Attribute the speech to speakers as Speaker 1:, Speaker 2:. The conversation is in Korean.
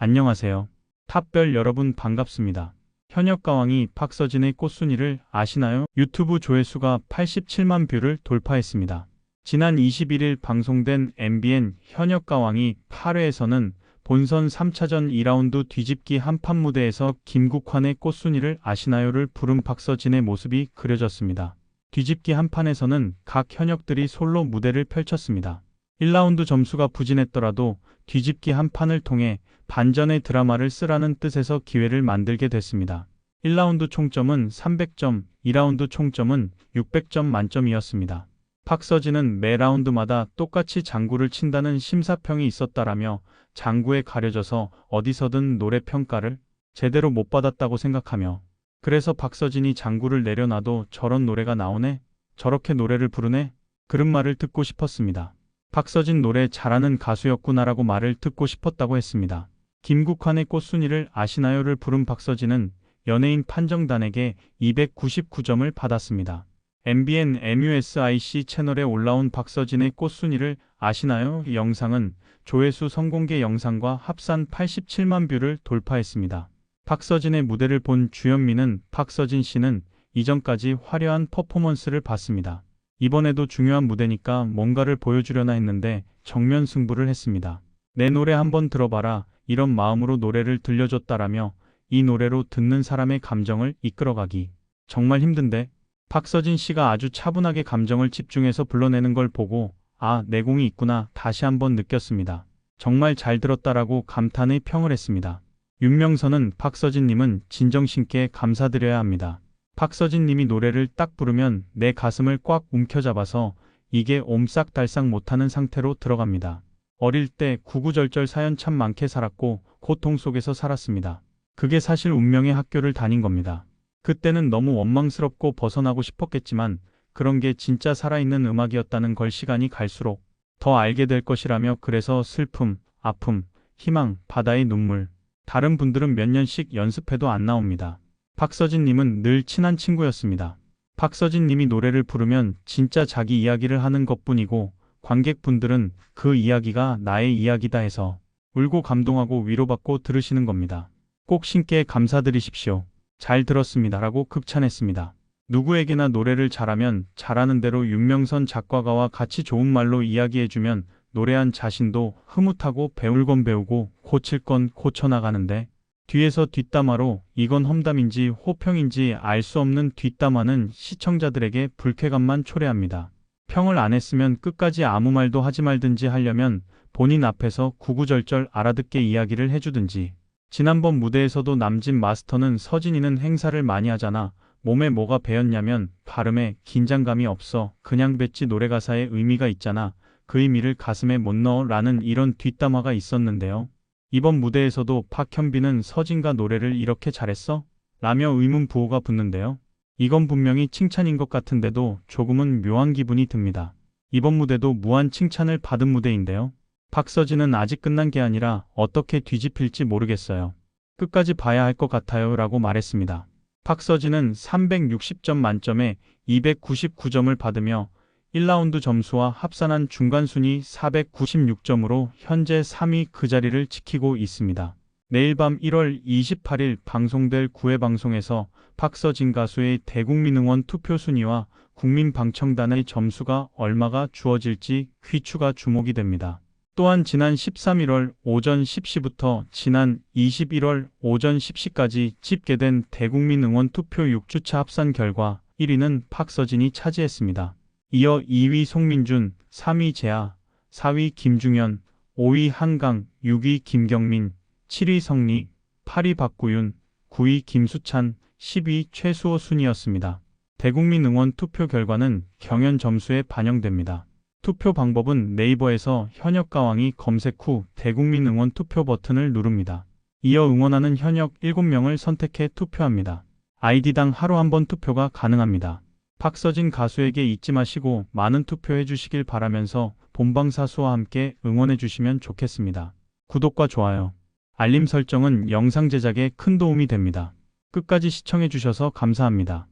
Speaker 1: 안녕하세요. 탑별 여러분 반갑습니다. 현역 가왕이 박서진의 꽃순이를 아시나요? 유튜브 조회수가 87만 뷰를 돌파했습니다. 지난 21일 방송된 MBN 현역 가왕이 8회에서는 본선 3차전 2라운드 뒤집기 한판 무대에서 김국환의 꽃순이를 아시나요를 부른 박서진의 모습이 그려졌습니다. 뒤집기 한판에서는 각 현역들이 솔로 무대를 펼쳤습니다. 1라운드 점수가 부진했더라도 뒤집기 한 판을 통해 반전의 드라마를 쓰라는 뜻에서 기회를 만들게 됐습니다. 1라운드 총점은 300점, 2라운드 총점은 600점 만점이었습니다. 박서진은 매 라운드마다 똑같이 장구를 친다는 심사평이 있었다라며 장구에 가려져서 어디서든 노래 평가를 제대로 못 받았다고 생각하며 그래서 박서진이 장구를 내려놔도 저런 노래가 나오네? 저렇게 노래를 부르네? 그런 말을 듣고 싶었습니다. 박서진 노래 잘하는 가수였구나라고 말을 듣고 싶었다고 했습니다. 김국환의 꽃순이를 아시나요를 부른 박서진은 연예인 판정단에게 299점을 받았습니다. MBN MUSIC 채널에 올라온 박서진의 꽃순이를 아시나요? 영상은 조회수 선공개 영상과 합산 87만 뷰를 돌파했습니다. 박서진의 무대를 본 주현미는 박서진 씨는 이전까지 화려한 퍼포먼스를 봤습니다. 이번에도 중요한 무대니까 뭔가를 보여주려나 했는데 정면 승부를 했습니다. 내 노래 한번 들어봐라 이런 마음으로 노래를 들려줬다라며 이 노래로 듣는 사람의 감정을 이끌어가기 정말 힘든데 박서진 씨가 아주 차분하게 감정을 집중해서 불러내는 걸 보고 아 내공이 있구나 다시 한번 느꼈습니다. 정말 잘 들었다라고 감탄의 평을 했습니다. 윤명선은 박서진님은 진정신께 감사드려야 합니다. 박서진 님이 노래를 딱 부르면 내 가슴을 꽉 움켜잡아서 이게 옴싹달싹 못하는 상태로 들어갑니다. 어릴 때 구구절절 사연 참 많게 살았고 고통 속에서 살았습니다. 그게 사실 운명의 학교를 다닌 겁니다. 그때는 너무 원망스럽고 벗어나고 싶었겠지만 그런 게 진짜 살아있는 음악이었다는 걸 시간이 갈수록 더 알게 될 것이라며 그래서 슬픔, 아픔, 희망, 바다의 눈물. 다른 분들은 몇 년씩 연습해도 안 나옵니다. 박서진님은 늘 친한 친구였습니다. 박서진님이 노래를 부르면 진짜 자기 이야기를 하는 것 뿐이고 관객분들은 그 이야기가 나의 이야기다 해서 울고 감동하고 위로받고 들으시는 겁니다. 꼭 신께 감사드리십시오. 잘 들었습니다. 라고 극찬했습니다. 누구에게나 노래를 잘하면 잘하는 대로 윤명선 작곡가와 같이 좋은 말로 이야기해주면 노래한 자신도 흐뭇하고 배울 건 배우고 고칠 건 고쳐나가는데 뒤에서 뒷담화로 이건 험담인지 호평인지 알 수 없는 뒷담화는 시청자들에게 불쾌감만 초래합니다. 평을 안 했으면 끝까지 아무 말도 하지 말든지 하려면 본인 앞에서 구구절절 알아듣게 이야기를 해주든지 지난번 무대에서도 남진 마스터는 서진이는 행사를 많이 하잖아. 몸에 뭐가 배었냐면 발음에 긴장감이 없어. 그냥 뱉지 노래 가사에 의미가 있잖아. 그 의미를 가슴에 못 넣어 라는 이런 뒷담화가 있었는데요. 이번 무대에서도 박현빈은 서진과 노래를 이렇게 잘했어? 라며 의문 부호가 붙는데요. 이건 분명히 칭찬인 것 같은데도 조금은 묘한 기분이 듭니다. 이번 무대도 무한 칭찬을 받은 무대인데요. 박서진은 아직 끝난 게 아니라 어떻게 뒤집힐지 모르겠어요. 끝까지 봐야 할 것 같아요 라고 말했습니다. 박서진은 360점 만점에 299점을 받으며 1라운드 점수와 합산한 중간순위 496점으로 현재 3위 그 자리를 지키고 있습니다. 내일 밤 1월 28일 방송될 9회 방송에서 박서진 가수의 대국민 응원 투표 순위와 국민방청단의 점수가 얼마가 주어질지 귀추가 주목이 됩니다. 또한 지난 13일월 오전 10시부터 지난 21월 오전 10시까지 집계된 대국민 응원 투표 6주차 합산 결과 1위는 박서진이 차지했습니다. 이어 2위 송민준, 3위 재하, 4위 김중현, 5위 한강, 6위 김경민, 7위 성리, 8위 박구윤, 9위 김수찬, 10위 최수호 순이었습니다. 대국민 응원 투표 결과는 경연 점수에 반영됩니다. 투표 방법은 네이버에서 현역 가왕이 검색 후 대국민 응원 투표 버튼을 누릅니다. 이어 응원하는 현역 7명을 선택해 투표합니다. 아이디당 하루 한 번 투표가 가능합니다. 박서진 가수에게 잊지 마시고 많은 투표해 주시길 바라면서 본방사수와 함께 응원해 주시면 좋겠습니다. 구독과 좋아요, 알림 설정은 영상 제작에 큰 도움이 됩니다. 끝까지 시청해 주셔서 감사합니다.